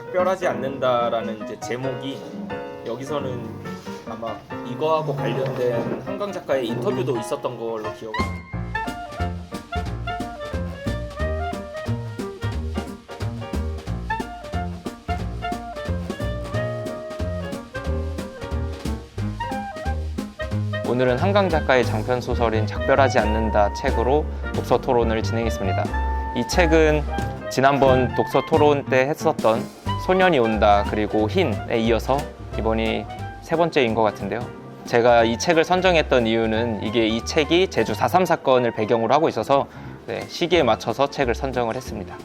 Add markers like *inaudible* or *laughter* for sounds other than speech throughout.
작별하지 않는다라는 이제 제목이 여기서는 아마 이거하고 관련된 한강 작가의 인터뷰도 있었던 걸로 기억합니다. 오늘은 한강 작가의 장편 소설인 작별하지 않는다 책으로 독서 토론을 진행했습니다. 이 책은 지난번 독서 토론 때 했었던 소년이 온다 그리고 흰에 이어서 이번이 세 번째인 것 같은데요. 제가 이 책을 선정했던 이유는 이게 이 책이 제주 4.3 사건을 배경으로 하고 있어서 네, 시기에 맞춰서 책을 선정을 했습니다.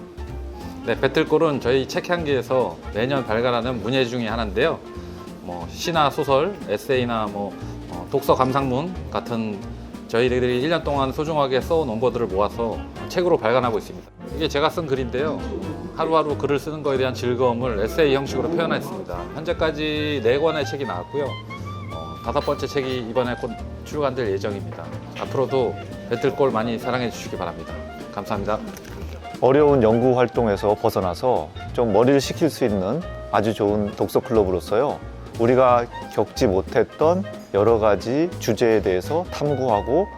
네, 배틀골은 저희 책 향기에서 매년 발간하는 문예 중의 하나인데요. 뭐 시나 소설, 에세이나 뭐 어, 독서 감상문 같은 저희들이 1년 동안 소중하게 써온 원고들을 모아서 책으로 발간하고 있습니다. 이게 제가 쓴 글인데요. 하루하루 글을 쓰는 거에 대한 즐거움을 에세이 형식으로 표현했습니다. 현재까지 네 권의 책이 나왔고요. 어, 다섯 번째 책이 이번에 곧 출간될 예정입니다. 앞으로도 배틀골 많이 사랑해 주시기 바랍니다. 감사합니다. 어려운 연구 활동에서 벗어나서 좀 머리를 식힐 수 있는 아주 좋은 독서 클럽으로서요. 우리가 겪지 못했던 여러 가지 주제에 대해서 탐구하고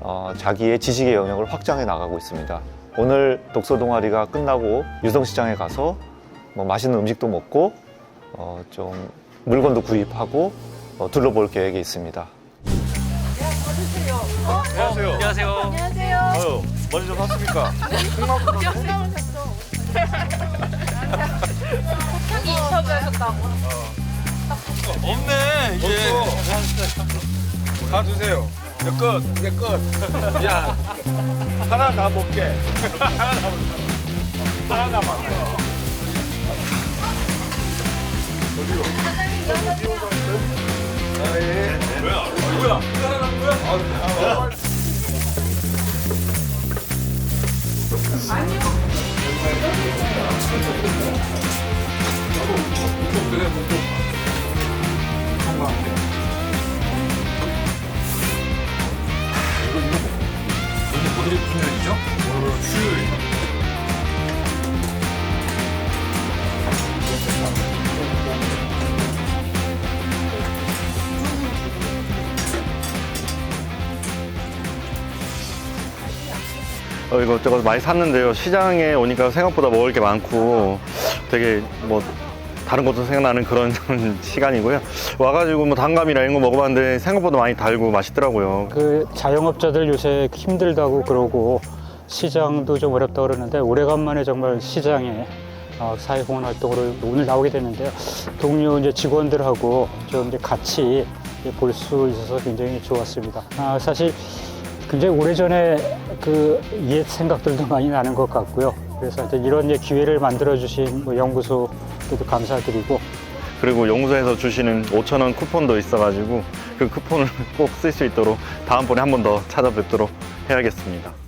어, 자기의 지식의 영역을 확장해 나가고 있습니다. 오늘 독서 동아리가 끝나고 유성시장에 가서 뭐 맛있는 음식도 먹고 어, 좀 물건도 구입하고 어, 둘러볼 계획이 있습니다. 안녕하세요. 안녕하세요. 안녕하세요. 아유, 머리 좀 샀습니까? 영상을 샀어. 인터뷰하셨다고. 없네 이제 다 주세요 이제 끝 이제 끝 야, 하나 다 먹게 하나 다 먹게 하나 남아 어디로? 아, 예. 뭐야? 뭐야? 이거 하나 남은 거야? 아, 아, 오늘 이 무슨 날이죠? 오늘은 수요일 어, 이것저것 많이 샀는데요. 시장에 오니까 생각보다 먹을 게 많고 되게 뭐 다른 것도 생각나는 그런 *laughs* 시간이고요. 와가지고 뭐 단감이나 이런 거 먹어봤는데 생각보다 많이 달고 맛있더라고요. 그 자영업자들 요새 힘들다고 그러고 시장도 좀 어렵다 그러는데 오래간만에 정말 시장에 어, 사회공헌 활동으로 오늘 나오게 됐는데요. 동료 이제 직원들하고 좀 이제 같이 볼 수 있어서 굉장히 좋았습니다. 아, 사실 굉장히 오래전에 그 옛 생각들도 많이 나는 것 같고요. 그래서 하여튼 이런 이제 기회를 만들어주신 뭐 연구소 에도 감사드리고 그리고 연구소에서 주시는 5,000원 쿠폰도 있어가지고 그 쿠폰을 *laughs* 꼭 쓸 수 있도록 다음번에 한 번 더 찾아뵙도록 해야겠습니다.